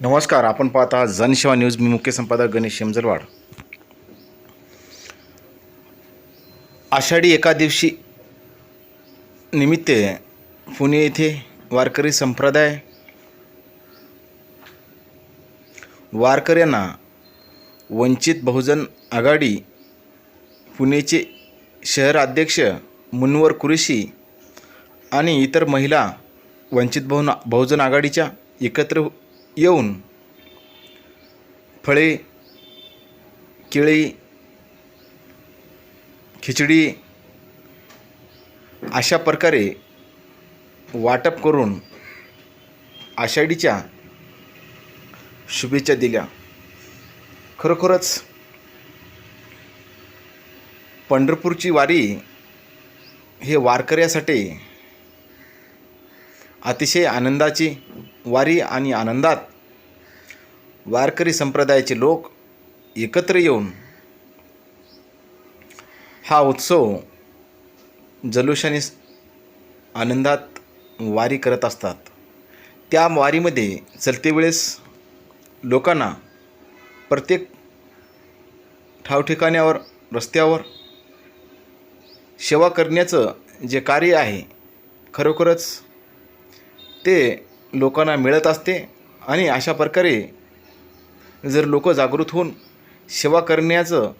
नमस्कार आपण पाहत आहात जनसेवा न्यूज. मी मुख्य संपादक गणेश शेमजरवाड आषाढी एका दिवशी निमित्त पुणे येथे वारकरी संप्रदाय वारकऱ्यांना वंचित बहुजन आघाडी पुणेचे शहर अध्यक्ष मुनवर कुरेशी आणि इतर महिला वंचित बहुन बहुजन आघाडीच्या एकत्र येऊन फळे केळी खिचडी अशा प्रकारे वाटप करून आषाढीच्या शुभेच्छा दिल्या. खरोखरच पंढरपूरची वारी हे वारकऱ्यासाठी अतिशय आनंदाची वारी आणि आनंदात वारकरी संप्रदायाचे लोक एकत्र येऊन हा उत्सव जल्लोषाने आनंदात वारी करत असतात. त्या वारीमध्ये चलते वेळेस लोकांना प्रत्येक ठावठिकाण्यावर रस्त्यावर सेवा करण्याचं जे कार्य आहे खरोखरच ते लोकांना मिळत असते आणि अशा प्रकारे जर लोक जागृत होऊन सेवा करण्याचं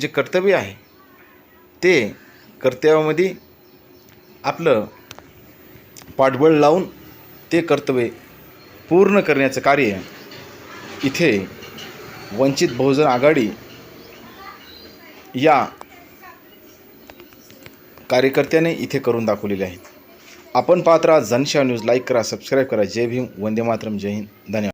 जे कर्तव्य आहे ते कर्तव्यामध्ये आपलं पाठबळ लावून ते कर्तव्य पूर्ण करण्याचं कार्य इथे वंचित बहुजन आघाडी या कार्यकर्त्याने इथे करून दाखवलेले आहेत. आपण पाहत राहा जनशा न्यूज. लाईक करा सबस्क्राईब करा. जय भीम. वंदे मातरम. जय हिंद. धन्यवाद.